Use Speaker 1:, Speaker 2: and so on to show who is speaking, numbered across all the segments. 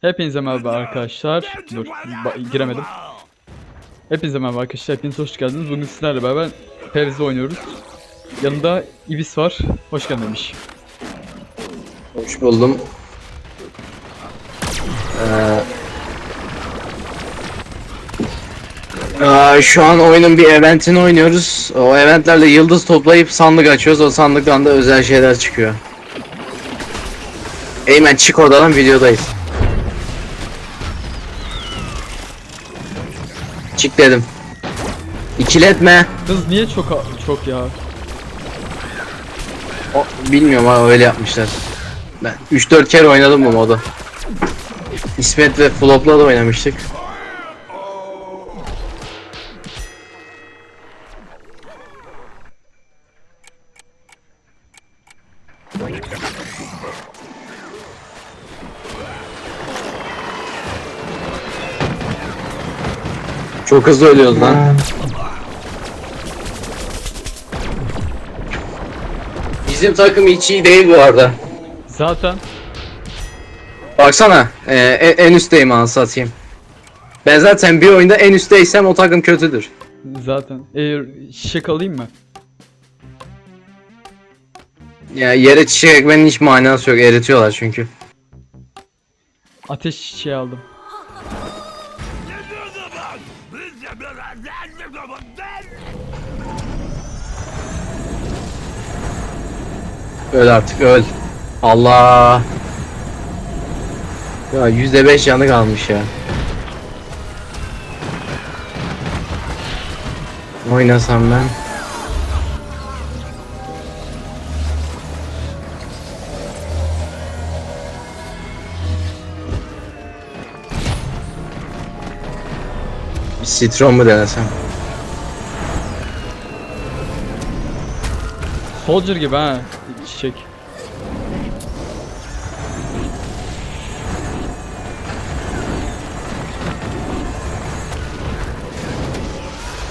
Speaker 1: Hepinize merhaba arkadaşlar. Dur, giremedim. Hepinize merhaba arkadaşlar. Hepiniz hoş geldiniz. Bugün sizlerle beraber Perez'de oynuyoruz. Yanında Ibis var. Hoş geldin demiş.
Speaker 2: Hoş buldum. Ee, aa, şu an oyunun bir eventini oynuyoruz. O eventlerle yıldız toplayıp sandık açıyoruz. O sandıktan da özel şeyler çıkıyor. Eymen çık oradan videodayız. Çık dedim. İkiletme.
Speaker 1: Hız niye çok çok ya?
Speaker 2: O, bilmiyorum ama öyle yapmışlar. Ben 3-4 kere oynadım bu modu. İsmet ve Flop'la da oynamıştık. Çok hızlı ölüyoruz lan. Bizim takım hiç iyi değil bu arada.
Speaker 1: Zaten
Speaker 2: Baksana e, e- en üstteyim anasını satayım. Ben zaten bir oyunda en üstteysem o takım kötüdür.
Speaker 1: zaten. Eğer şişek alayım mı?
Speaker 2: Ya yere çiçek ekmenin hiç manası yok eritiyorlar çünkü.
Speaker 1: Ateş çiçeği aldım.
Speaker 2: Öl artık öl. Allah. Ya yüzde beş yanı kalmış ya. Oynasam ben. Bir Citron mu denesem?
Speaker 1: Soldier gibi ha. Çiçek.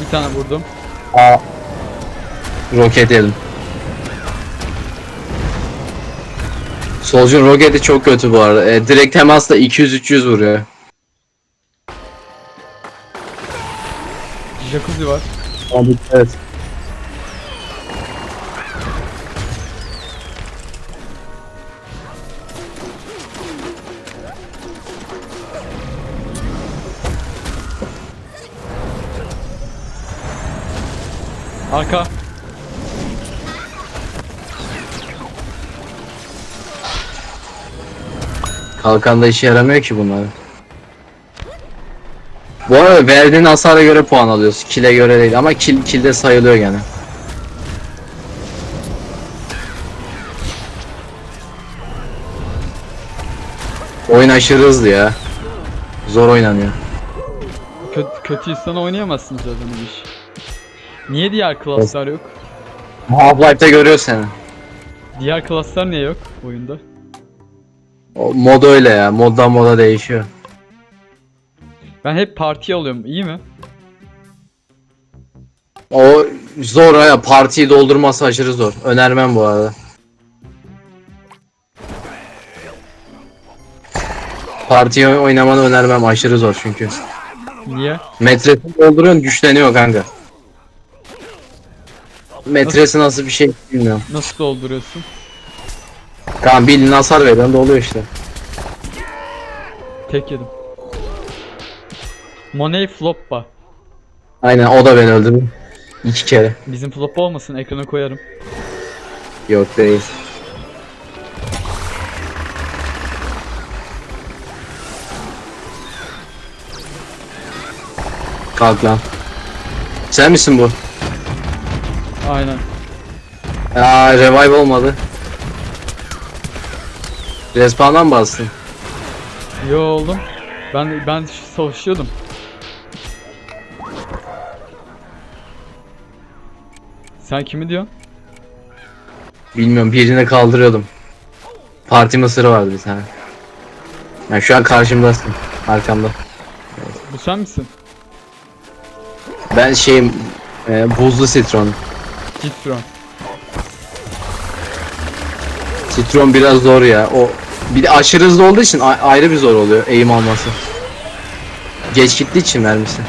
Speaker 1: Bir tane vurdum.
Speaker 2: Aa. Roket yedim. Soldier roketi çok kötü bu arada. E, direkt temasla 200-300 vuruyor.
Speaker 1: Jacuzzi var.
Speaker 2: Abi evet.
Speaker 1: Arka.
Speaker 2: Kalkanda işe yaramıyor ki bunlar. Bu arada verdiğin hasara göre puan alıyorsun. Kill'e göre değil ama kill kill'de sayılıyor gene. Oyun aşırı hızlı ya. Zor oynanıyor.
Speaker 1: Kötü, kötü insan oynayamazsın zaten bu iş. Niye diğer klaslar yok?
Speaker 2: Half-Life'de görüyor seni.
Speaker 1: Diğer klaslar niye yok oyunda?
Speaker 2: O mod öyle ya. Moddan moda değişiyor.
Speaker 1: Ben hep parti alıyorum. iyi mi?
Speaker 2: O zor ya. Partiyi doldurması aşırı zor. Önermem bu arada. Partiyi oynamanı önermem. Aşırı zor çünkü.
Speaker 1: Niye?
Speaker 2: Metresini dolduruyorsun güçleniyor kanka. Metresi nasıl bir şey bilmiyorum.
Speaker 1: Nasıl dolduruyorsun?
Speaker 2: Kanka bildiğin hasar veriyorsun doluyor işte.
Speaker 1: Tek yedim. Monet Floppa.
Speaker 2: Aynen o da beni öldürdü. İki kere.
Speaker 1: Bizim Floppa olmasın ekrana koyarım.
Speaker 2: Yok değil. Kalk lan. Sen misin bu?
Speaker 1: Aynen.
Speaker 2: Aa revive olmadı. Respawn'dan mı bastın?
Speaker 1: Yo oğlum. Ben ben savaşıyordum. Sen kimi diyorsun?
Speaker 2: Bilmiyorum birini kaldırıyordum. Parti mısırı vardı bir tane. Yani şu an karşımdasın. Arkamda.
Speaker 1: Bu sen misin?
Speaker 2: Ben şeyim e, buzlu sitron.
Speaker 1: Citron.
Speaker 2: Sitron biraz zor ya. O Bir de aşırı hızlı olduğu için ayrı bir zor oluyor eğim alması. Geç gittiği için mermisi.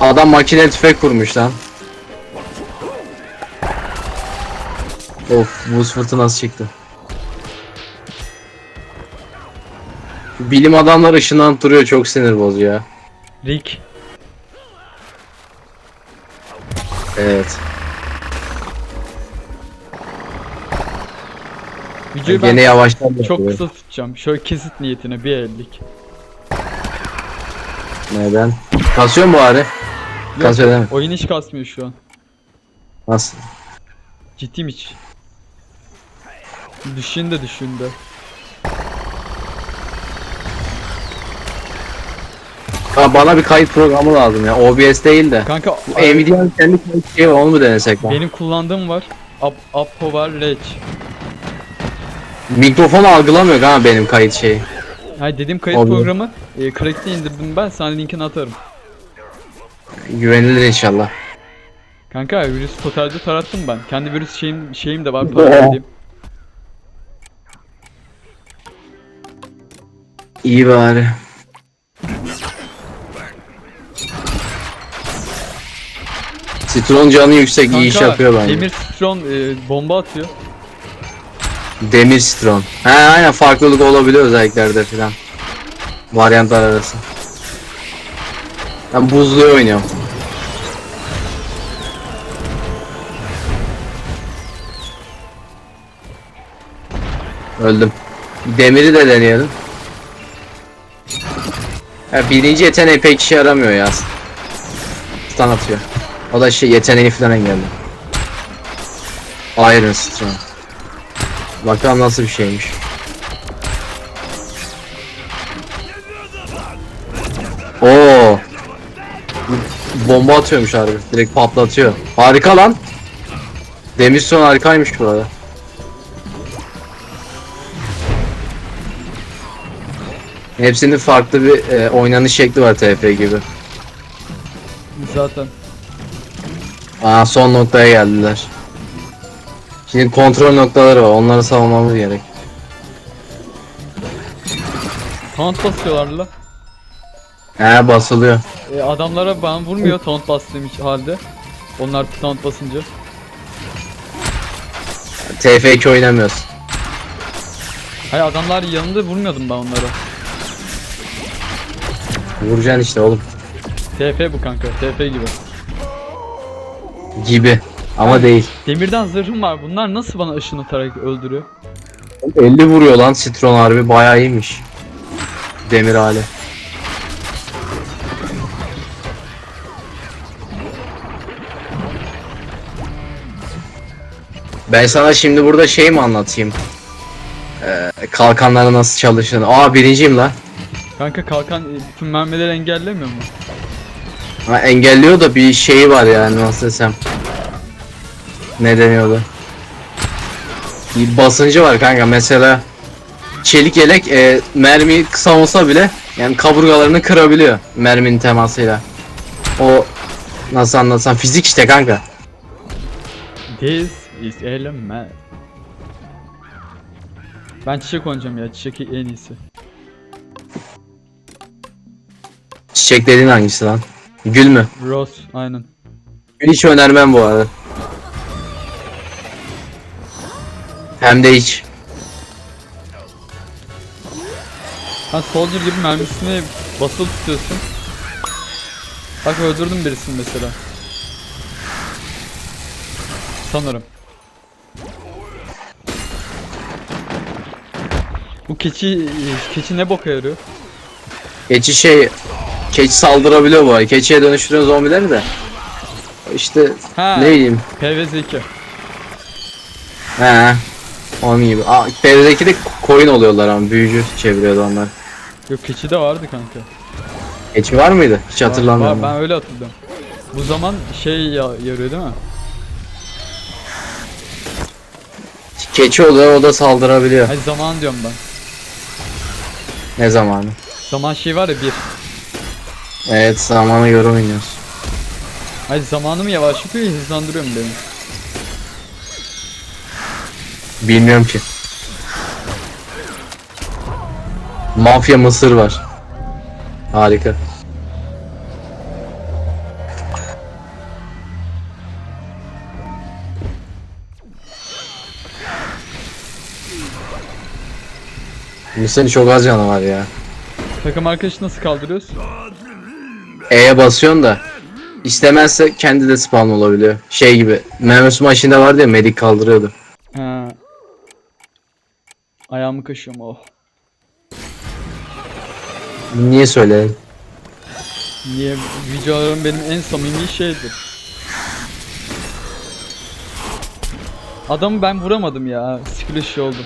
Speaker 2: Adam makine tüfek kurmuş lan. Of buz fırtınası çıktı. Bilim adamlar ışınlanıp duruyor çok sinir bozuyor ya.
Speaker 1: Rick.
Speaker 2: Evet.
Speaker 1: Videoyu ben
Speaker 2: Gene yavaştan
Speaker 1: çok
Speaker 2: yapıyor.
Speaker 1: kısa tutacağım. Şöyle kesit niyetine bir ellik.
Speaker 2: Neden? Kasıyor mu bari? Kasıyor değil mi?
Speaker 1: Oyun hiç kasmıyor şu an.
Speaker 2: Nasıl?
Speaker 1: Ciddiyim hiç. Düşün de düşün de.
Speaker 2: Ha, bana bir kayıt programı lazım ya. OBS değil de.
Speaker 1: Kanka
Speaker 2: Bu Nvidia'nın kendi kayıt şeyi var onu mu denesek lan?
Speaker 1: benim kullandığım var. Appo var, Rage.
Speaker 2: Mikrofon algılamıyor ha benim kayıt şeyi.
Speaker 1: Hayır dediğim kayıt
Speaker 2: Oldu.
Speaker 1: programı e, Crack'te indirdim ben. Sana linkini atarım.
Speaker 2: Güvenilir inşallah.
Speaker 1: Kanka virüs totalde tarattım ben. Kendi virüs şeyim şeyim de var. plugin
Speaker 2: İyi bari. Citron canı yüksek iyi iş
Speaker 1: Kanka,
Speaker 2: yapıyor bence. Demir,
Speaker 1: Demir Citron e, bomba atıyor.
Speaker 2: Citron. He aynen farklılık olabiliyor özelliklerde filan. Varyantlar arası. Ben buzluyu oynuyorum. Öldüm. Demiri de deneyelim. Ya birinci yeteneği pek işe yaramıyor ya. Stun atıyor. O da şey yeteneği falan engelliyor. Iron Stun. Bakalım nasıl bir şeymiş. Oo. Bomba atıyormuş harbi. Direkt patlatıyor. Harika lan. Demirson harikaymış bu arada. Hepsinin farklı bir e, oynanış şekli var TF gibi.
Speaker 1: Zaten.
Speaker 2: Aa son noktaya geldiler. Şimdi kontrol noktaları var. Onları savunmamız gerek.
Speaker 1: Taunt basıyorlar la.
Speaker 2: He basılıyor.
Speaker 1: E, adamlara ben vurmuyor taunt bastığım için halde. Onlar taunt basınca.
Speaker 2: TF2 oynamıyoruz.
Speaker 1: Hayır adamlar yanında vurmuyordum ben onlara.
Speaker 2: Vuracaksın işte oğlum.
Speaker 1: TF bu kanka. TF gibi.
Speaker 2: Gibi. Ama değil.
Speaker 1: Demirden zırhım var. Bunlar nasıl bana ışın atarak öldürüyor?
Speaker 2: 50 vuruyor lan Citron harbi bayağı iyiymiş. Demir hali. Ben sana şimdi burada şey mi anlatayım? Ee, kalkanları nasıl çalıştığını. Aa birinciyim la.
Speaker 1: Kanka kalkan e, bütün mermileri engellemiyor mu?
Speaker 2: Ha, engelliyor da bir şeyi var yani nasıl desem. Ne deniyordu? Bir basıncı var kanka mesela çelik yelek e, mermi kısa olsa bile yani kaburgalarını kırabiliyor merminin temasıyla. O nasıl anlatsam fizik işte kanka.
Speaker 1: This is element. Ben çiçek oynayacağım ya. Çiçek en iyisi.
Speaker 2: Çiçek dediğin hangisi lan? Gül mü?
Speaker 1: Rose aynen.
Speaker 2: Gül hiç önermem bu arada. Hem de hiç.
Speaker 1: Ha soldier gibi mermisini basılı tutuyorsun. Bak öldürdüm birisini mesela. Sanırım. Bu keçi keçi ne boka yarıyor?
Speaker 2: Keçi şey keçi saldırabiliyor bu arada. Keçiye dönüştüren zombileri de. İşte
Speaker 1: Ha,
Speaker 2: ne bileyim.
Speaker 1: PvZ2.
Speaker 2: He. Onun gibi. Aa, PvZ'deki de koyun oluyorlar ama büyücü çeviriyordu onlar.
Speaker 1: Yok keçi de vardı kanka.
Speaker 2: Keçi var mıydı? Hiç hatırlamıyorum.
Speaker 1: Var, ben öyle hatırlıyorum. Bu zaman şey ya, yarıyor değil mi?
Speaker 2: Keçi oluyor o da saldırabiliyor.
Speaker 1: Hayır zaman diyorum ben.
Speaker 2: Ne zamanı?
Speaker 1: Zaman şey var ya bir.
Speaker 2: Evet zamana göre oynuyoruz.
Speaker 1: Hayır zamanımı yavaşlatıyor ya hızlandırıyor mu benim?
Speaker 2: Bilmiyorum ki. Mafya mısır var. Harika. Mısır'ın çok az canı var ya.
Speaker 1: Takım arkadaşı nasıl kaldırıyoruz?
Speaker 2: E'ye basıyorsun da istemezse kendi de spawn olabiliyor. Şey gibi. Mehmet maçında vardı ya medik kaldırıyordu.
Speaker 1: Ha. Ayağımı kaşıyorum oh.
Speaker 2: Niye söyledin?
Speaker 1: Niye videolarım benim en samimi şeydir. Adamı ben vuramadım ya. Splash oldu.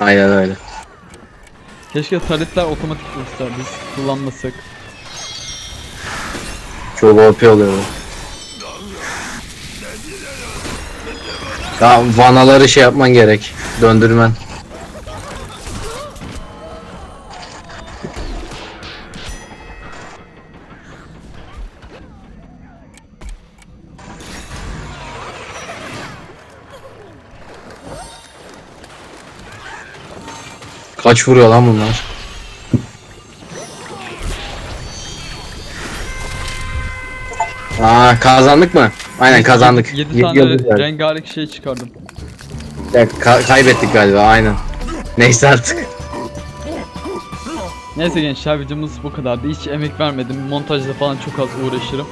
Speaker 2: Aynen öyle.
Speaker 1: Keşke taretler otomatik olsa biz kullanmasak.
Speaker 2: Çok OP oluyor. Ya vanaları şey yapman gerek. Döndürmen. Kaç vuruyor lan bunlar? Aa kazandık mı? Aynen kazandık.
Speaker 1: 7
Speaker 2: Y-
Speaker 1: tane
Speaker 2: yıldız verdi.
Speaker 1: rengarenk şey çıkardım.
Speaker 2: Ya, ka- kaybettik galiba aynen. Neyse artık.
Speaker 1: Neyse gençler videomuz bu kadardı. Hiç emek vermedim. Montajda falan çok az uğraşırım.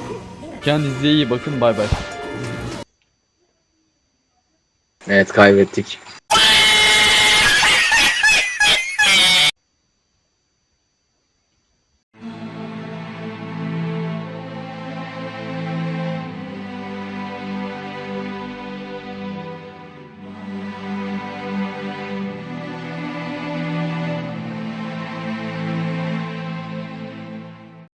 Speaker 1: Kendinize iyi bakın. Bay bay.
Speaker 2: Evet kaybettik.